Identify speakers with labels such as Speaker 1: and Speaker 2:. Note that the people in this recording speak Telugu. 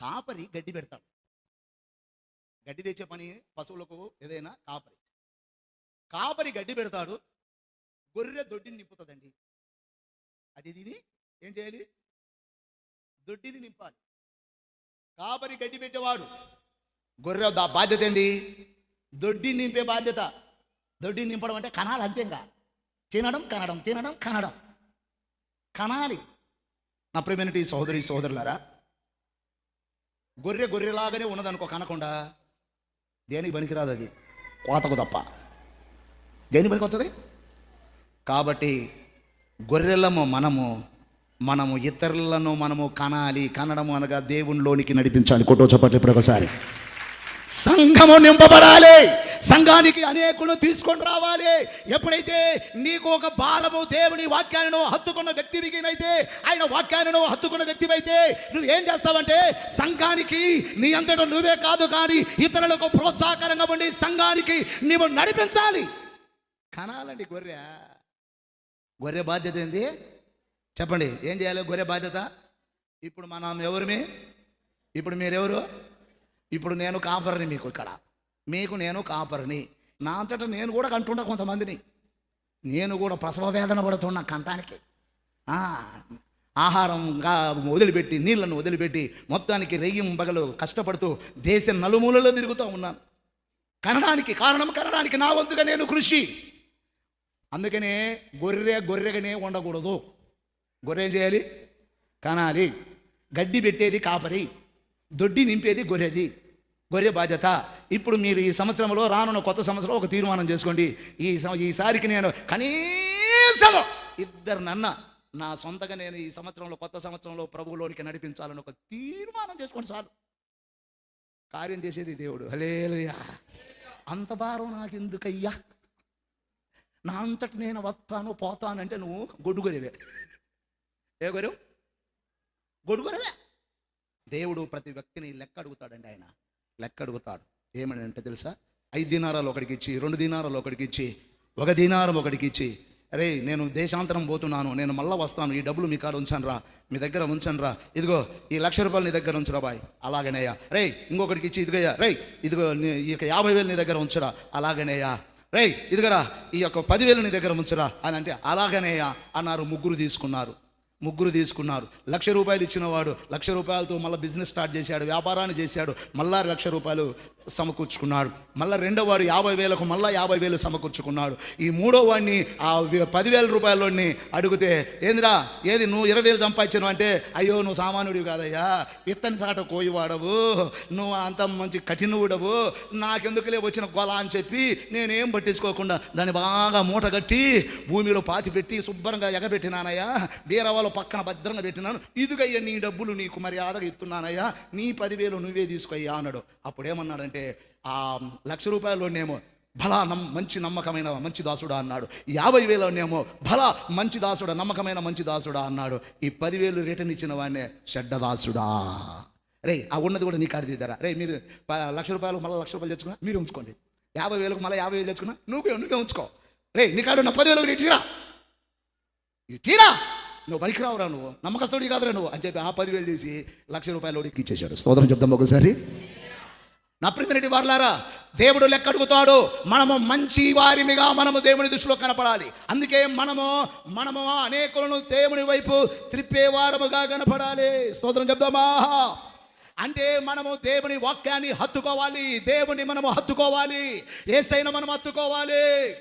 Speaker 1: కాపరి గడ్డి పెడతాడు. గడ్డి తెచ్చే పని పశువులకు ఏదైనా కాపరి. కాపరి గడ్డి పెడతాడు గొర్రె దొడ్డిని నింపుతుందండి. అది దీని ఏం చేయాలి? దొడ్డిని నింపాలి. కాపరి గడ్డి పెట్టేవాడు. గొర్రె బాధ్యత ఏంది? దొడ్డిని నింపే బాధ్యత. దొడ్డిని నింపడం అంటే కనాలి అంతేగా. తినడం కనడం తినడం కనడం. కనాలి నా ప్రేమైన సోదరి సోదరులారా గొర్రె గొర్రెలాగానే ఉన్నదనుకో కనకుండా దేనికి పనికిరాదు అది? కోతకు తప్ప. దేని పనికి వస్తుంది కాబట్టి గొర్రెలము మనము మనము ఇతరులను మనము కనాలి కనడము అనగా దేవునిలోనికి నడిపించాలి. కొట్టో చెప్పట్లు ఇప్పుడు ఒకసారి. సంఘము నింపబడాలి. సంఘానికి అనేకులు తీసుకొని రావాలి. ఎప్పుడైతే నీకు ఒక భారము దేవుని వాక్యాలను హత్తుకున్న వ్యక్తివికినైతే ఆయన వాక్యాలను హత్తుకున్న వ్యక్తివైతే నువ్వు ఏం చేస్తావంటే సంఘానికి నీ అంతటా నువ్వే కాదు కానీ ఇతరులకు ప్రోత్సాహకరంగా ఉండి సంఘానికి నీవు నడిపించాలి. కనాలండి గొర్రె. గొర్రె బాధ్యత ఏంది? చెప్పండి ఏం చేయాలి గొర్రె బాధ్యత? ఇప్పుడు మనం ఎవరిమి? ఇప్పుడు మీరెవరు? ఇప్పుడు నేను కాపరిని మీకు ఇక్కడ. మీకు నేను కాపరిని. నా అంతటా నేను కూడా కంటుండ కొంతమందిని. నేను కూడా ప్రసవ వేదన పడుతున్నా కంటానికి ఆహారంగా వదిలిపెట్టి నీళ్ళను వదిలిపెట్టి మొత్తానికి రెయ్యం బగలు కష్టపడుతూ దేశం నలుమూలలో తిరుగుతూ ఉన్నాను. కనడానికి కారణం కనడానికి నా వంతుగా నేను కృషి. అందుకనే గొర్రె గొర్రెగానే ఉండకూడదు గొర్రె ఏం చేయాలి? కనాలి. గడ్డి పెట్టేది కాపరి. దొడ్డి నింపేది గొర్రెది. గొర్రె బాధ్యత. ఇప్పుడు మీరు ఈ సంవత్సరంలో రానున్న కొత్త సంవత్సరంలో ఒక తీర్మానం చేసుకోండి. ఈ ఈసారికి నేను కనీసం ఇద్దరు నన్న నా సొంతగా నేను ఈ సంవత్సరంలో కొత్త సంవత్సరంలో ప్రభువులోనికి నడిపించాలని ఒక తీర్మానం చేసుకోండి చాలు కార్యం చేసేది దేవుడు. హలేలుయా అంత భారం నాకు ఎందుకయ్యా నా అంతటి నేను వస్తాను పోతానంటే నువ్వు గొడ్డుగొరివే ఏ గొరవు గొడుగొరవే దేవుడు ప్రతి వ్యక్తిని లెక్క అడుగుతాడండి ఆయన. లెక్క అడుగుతాడు ఏమని అంటే తెలుసా? ఐదు దినారాలు ఒకడికి ఇచ్చి రెండు దినారాలు ఒకడికి ఇచ్చి ఒక దినారం ఒకడికి ఇచ్చి అరే నేను దేశాంతరం పోతున్నాను నేను మళ్ళీ వస్తాను ఈ డబ్బులు మీ కాడ ఉంచాను రా మీ దగ్గర ఉంచాను రా ఇదిగో ఈ లక్ష రూపాయలు నీ దగ్గర ఉంచురా బాయ్ అలాగనేయ్యా. రే ఇంకొకటికి ఇచ్చి ఇదిగోయ్యా రే ఇదిగో నీ- ఈ యొక్క యాభై వేలు నీ దగ్గర ఉంచురా అలాగనేయ్యా. రే ఇదిగరా ఈ యొక్క పదివేలు నీ దగ్గర ఉంచురా అని అంటే అలాగనేయా అన్నారు ముగ్గురు తీసుకున్నారు. ముగ్గురు తీసుకున్నారు. లక్ష రూపాయలు ఇచ్చినవాడు లక్ష రూపాయలతో మళ్ళీ బిజినెస్ స్టార్ట్ చేశాడు వ్యాపారాన్ని చేశాడు మళ్ళా లక్ష రూపాయలు సమకూర్చుకున్నాడు. మళ్ళీ రెండో వాడు యాభై వేలకు మళ్ళీ యాభై వేలు సమకూర్చుకున్నాడు. ఈ మూడో వాడిని ఆ పదివేల రూపాయలని అడిగితే ఏందిరా ఏది నువ్వు ఇరవై వేలు సంపాదించను అంటే అయ్యో నువ్వు సామాన్యుడివి కాదయ్యా. విత్తని చాట కోయి వాడవు నువ్వు అంత మంచి కఠినవుడవు. నాకెందుకులే వచ్చిన గొల అని చెప్పి నేనేం పట్టించుకోకుండా దాన్ని బాగా మూట కట్టి భూమిలో పాతి పెట్టి శుభ్రంగా ఎగబెట్టినానయ్యా. బీరవాలో పక్కన భద్రంగా పెట్టినాను. ఇదిగయ్యా నీ డబ్బులు నీకు మర్యాద ఇస్తున్నానయ్యా. నీ పదివేలు నువ్వే తీసుకోయ్యా అన్నాడు. అప్పుడేమన్నాడంటే ఆ లక్ష రూపాయలునేమో భలా నమ్ మంచి నమ్మకమైన మంచి దాసుడా అన్నాడు. యాభై వేలనేమో భలా మంచి దాసుడా నమ్మకమైన మంచి దాసుడా అన్నాడు. ఈ పదివేలు రిటర్న్ ఇచ్చిన వాడినే షడ్డదాసుడా రే ఆ ఉన్నది కూడా నీ కాడ తీద్దారా? రే మీరు లక్ష రూపాయలు మళ్ళీ లక్ష రూపాయలు తెచ్చుకున్నా? మీరు ఉంచుకోండి. యాభై వేలకు మళ్ళీ యాభై వేలు తెచ్చుకున్నా? నువ్వే నువ్వే ఉంచుకో. రే నీ కాడున్న పదివేలు ఇటీరా ఇటీరా నువ్వు పనికి రావురా నువ్వు. నమ్మకస్తుడి కాదురా నువ్వు. అని చెప్పి ఆ పదివేలు తీసి లక్ష రూపాయలు ఇచ్చేసాడు స్తోత్రం చెప్దాం ఒకసారి. నా ప్రిమిరెడ్డి వారులారా దేవుడు లెక్క అడుగుతాడు. మనము మంచి వారిమిగా మనము దేవుని దృష్టిలో కనపడాలి. అందుకే మనము మనము అనేకులను దేవుని వైపు త్రిప్పేవారముగా కనపడాలి. స్తోత్రం చెప్దామా? అంటే మనము దేవుని వాక్యాన్ని హత్తుకోవాలి. దేవుని మనము హత్తుకోవాలి. ఏసైనా మనం హత్తుకోవాలి.